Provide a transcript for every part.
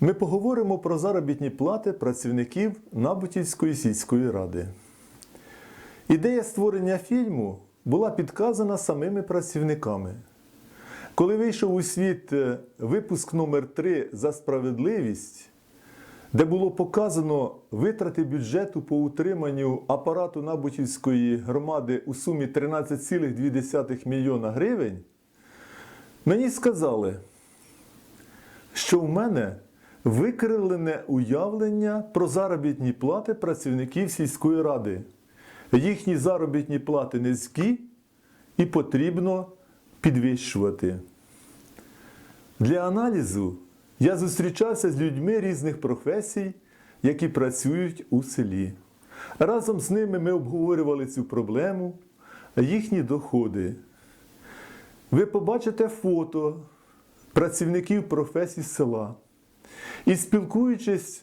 ми поговоримо про заробітні плати працівників Набутівської сільської ради. Ідея створення фільму була підказана самими працівниками. Коли вийшов у світ е, випуск номер 3 за справедливість, де було показано витрати бюджету по утриманню апарату Набутівської громади у сумі 13,2 мільйона гривень, мені сказали, що в мене викривлене уявлення про заробітні плати працівників сільської ради. Їхні заробітні плати низькі і потрібно підвищувати. Для аналізу я зустрічався з людьми різних професій, які працюють у селі. Разом з ними ми обговорювали цю проблему, їхні доходи. Ви побачите фото працівників професій села. І спілкуючись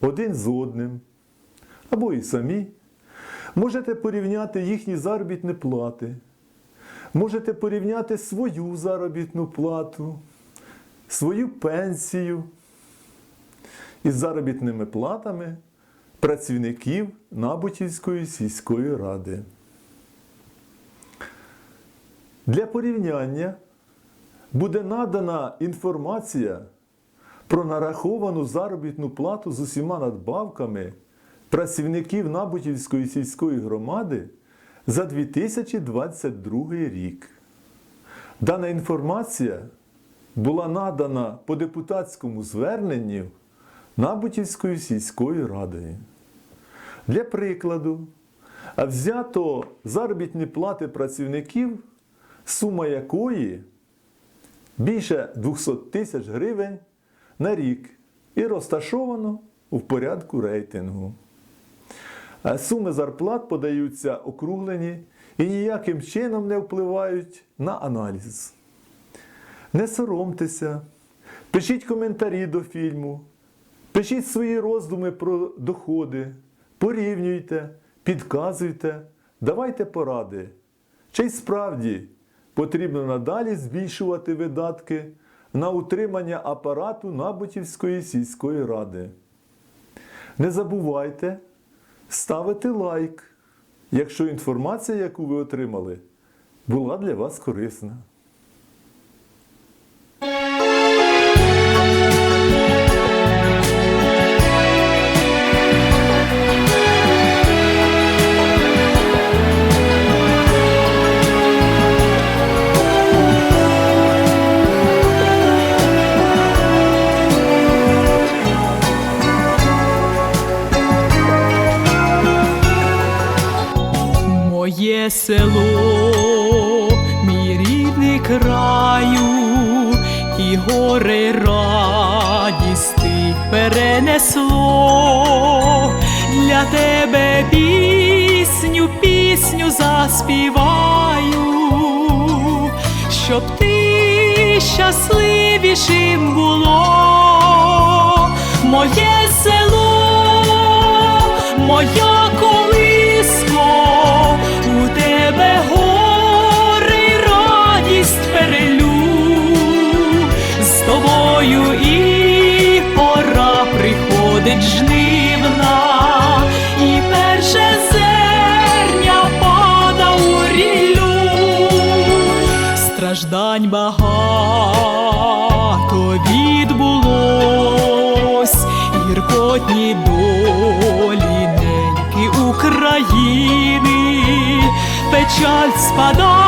один з одним, або і самі, можете порівняти їхні заробітні плати, можете порівняти свою заробітну плату, свою пенсію із заробітними платами працівників Набутівської сільської ради. Для порівняння буде надана інформація про нараховану заробітну плату з усіма надбавками працівників Набутівської сільської громади за 2022 рік. Дана інформація була надана по депутатському зверненню Набутівською сільською радою. Для прикладу, взято заробітні плати працівників, сума якої більше 200 тисяч гривень на рік і розташовано в порядку рейтингу. Суми зарплат подаються округлені і ніяким чином не впливають на аналіз. Не соромтеся, пишіть коментарі до фільму, пишіть свої роздуми про доходи, порівнюйте, підказуйте, давайте поради. Чи справді потрібно надалі збільшувати видатки на утримання апарату Набутівської сільської ради. Не забувайте ставити лайк, якщо інформація, яку ви отримали, була для вас корисна. Село, мій рідний краю, і горе радість ти перенесло, для тебе пісню, пісню заспіваю, щоб ти щасливішим було, моє село, моя у тебе гори радість перелю, з тобою і пора приходить жнивна, і перше зерня пада у ріллю, страждань багато alți.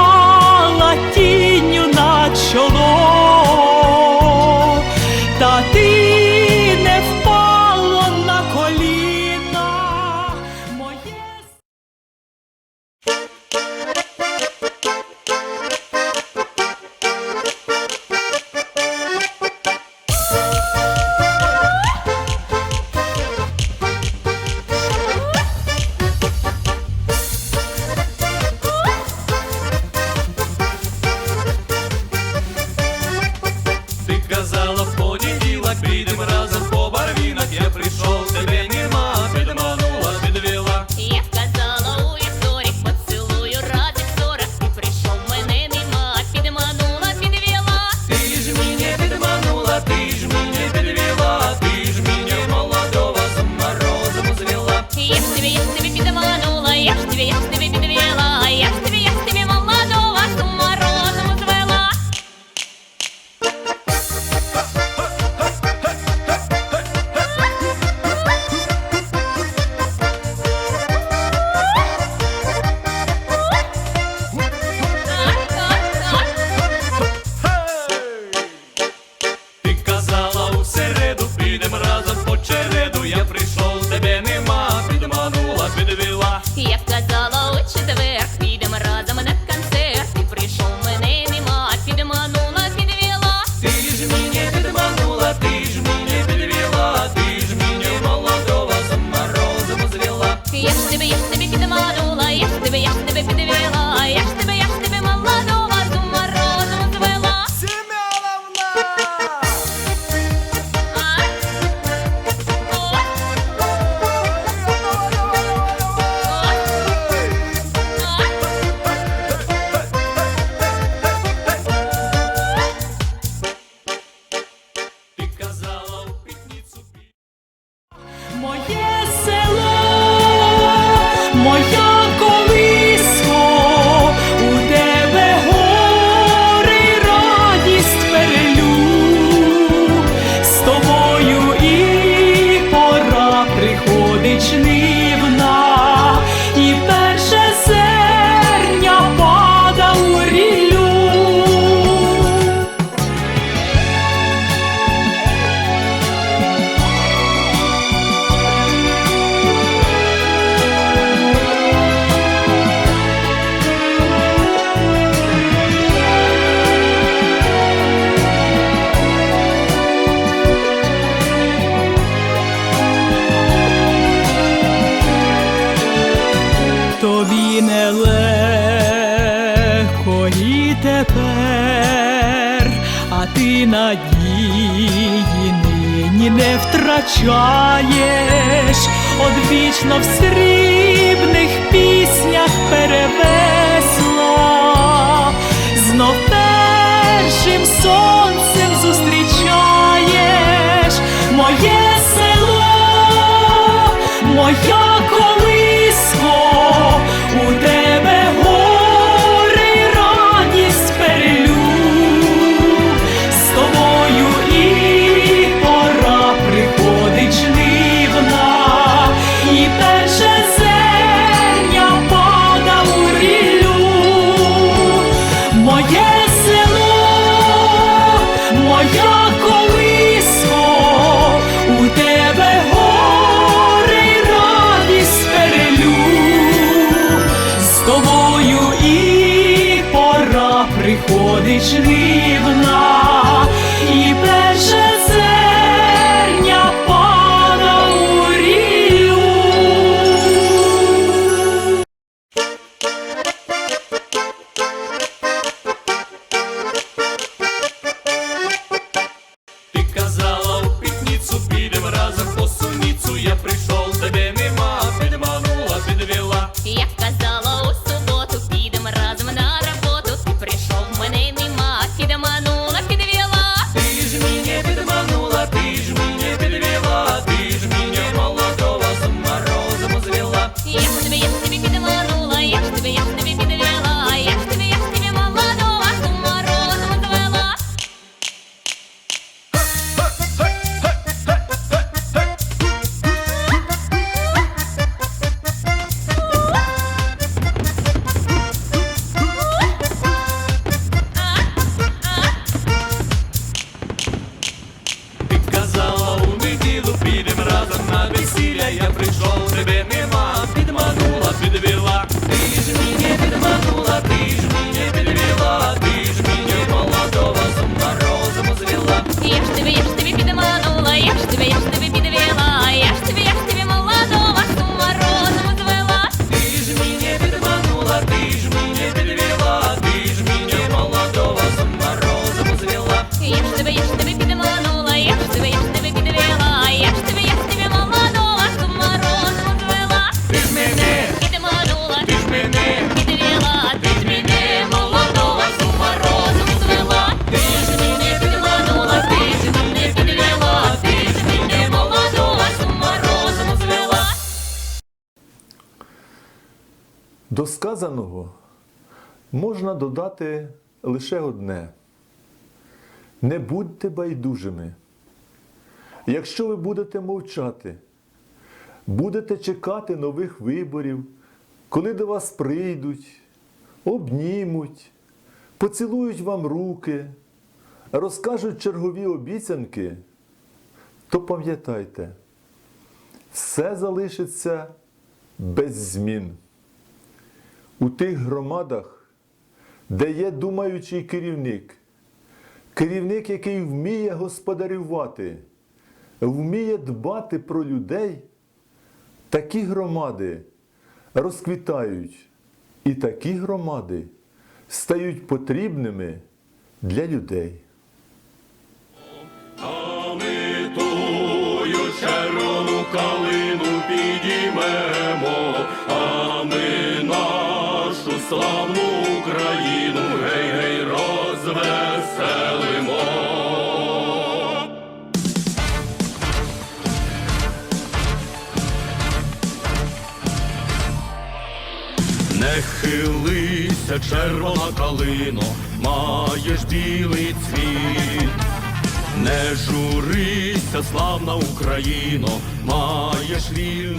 imagination. надії нині не втрачаєш одвічно в сріб. пора приходить рівна і перше зерня пана у рію. Ти казала в пітницю, підемо разом по суницю, я прийшов. згаданого можна додати лише одне. Не будьте байдужими. Якщо ви будете мовчати, будете чекати нових виборів, коли до вас прийдуть, обнімуть, поцілують вам руки, розкажуть чергові обіцянки, то пам'ятайте, все залишиться без змін. У тих громадах, де є думаючий керівник, керівник, який вміє господарювати, вміє дбати про людей, такі громади розквітають, і такі громади стають потрібними для людей. Червону калину славну Україну гей гей розвеселимо. Не хилися, червона калино, маєш білий цвіт. Не журися, славна Україно, маєш вільну